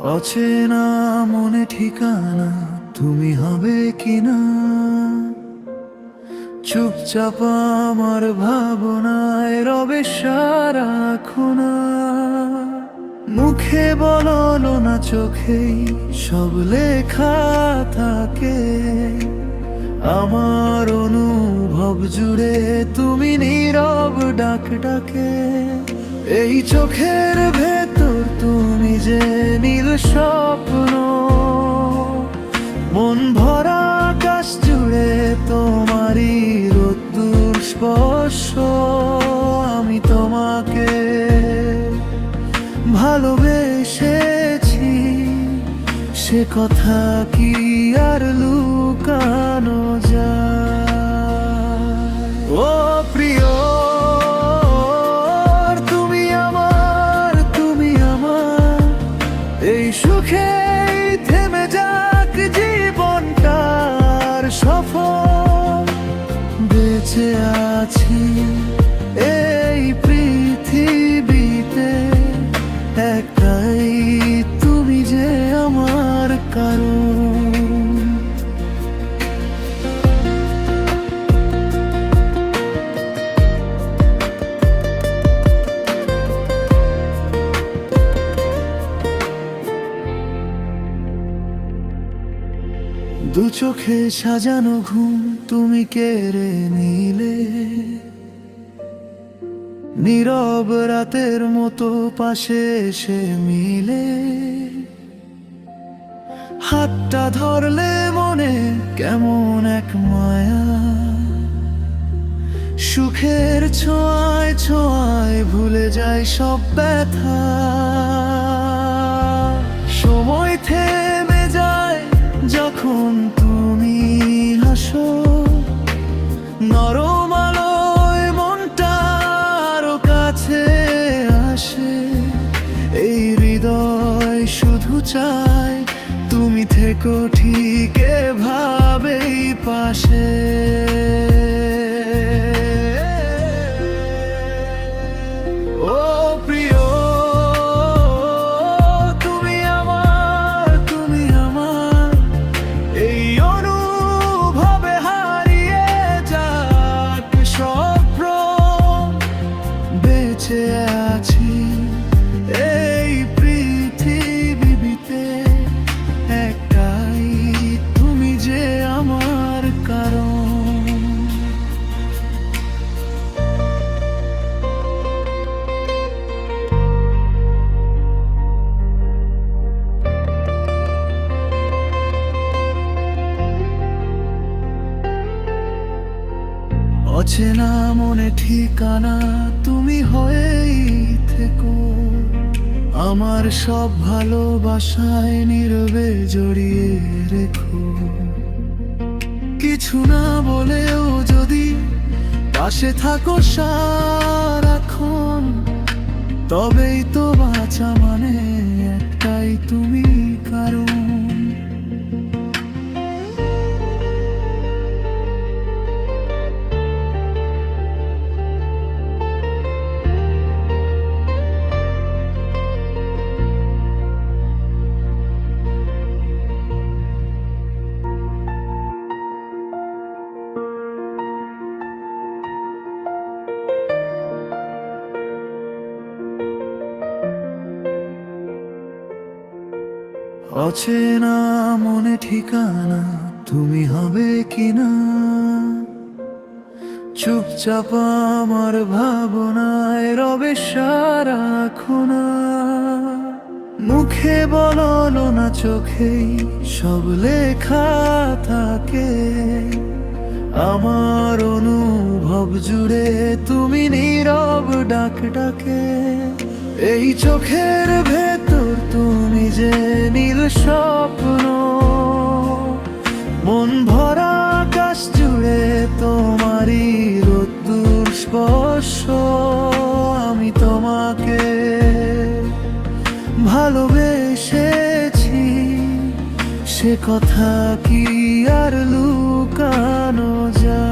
অচেনা মনে ঠিকানা, তুমি হবে কিনা? চুপচাপ আমার ভাবনায় রবে সারা খুনা। মুখে বলো না, চোখেই সব লেখা থাকে। আমার অনুভব জুড়ে তুমি নীরব ডাক ডাকে এই চোখের তুমি যে নীল স্বপ্ন, মন ভরা আকাশ জুড়ে তোমারই রোদ্দুর স্পর্শ। আমি তোমাকে ভালোবেসেছি, সে কথা কি আর লুকানো যায়? বেঁচে আছি এই পৃথিবীতে দু চোখে সাজানো ঘুম তুমি কেড়ে নিলে। নীরব রাতের মতো পাশে এসে মিলে। হাতটা ধরলে মনে কেমন এক মায়া। সুখের ছোঁয়ায় ছোঁয়ায় ভুলে যায় সব ব্যথা। চায় তুমি থেকো ঠিক এভাবেই পাশে। অচেনা মনে ঠিকানা তুমি হয়েই থেকো। আমার সব ভালোবাসায় নীরবে জড়িয়ে রেখো। কিছু না বলেও যদি পাশে থাকো সারাক্ষণ তবেই তো বাঁচা মানে একটাই তুমি কারণ। অচেনা মনে ঠিকানা, তুমি হবে কিনা? চুপচাপ আমার ভাবনায় রবে সারা খুনা। মুখে বলো না চোখেই, সব লেখা থাকে। আমার অনুভব জুড়ে তুমি নীরব ডাক ডাকে। এই চোখের ভেতর যে নীল স্বপ্ন। মন ভরা আকাশ জুড়ে তোমারই রোদ্দুর স্পর্শ। আমি তোমাকে ভালোবেসেছি। সে কথা কি আর লুকানো যায়?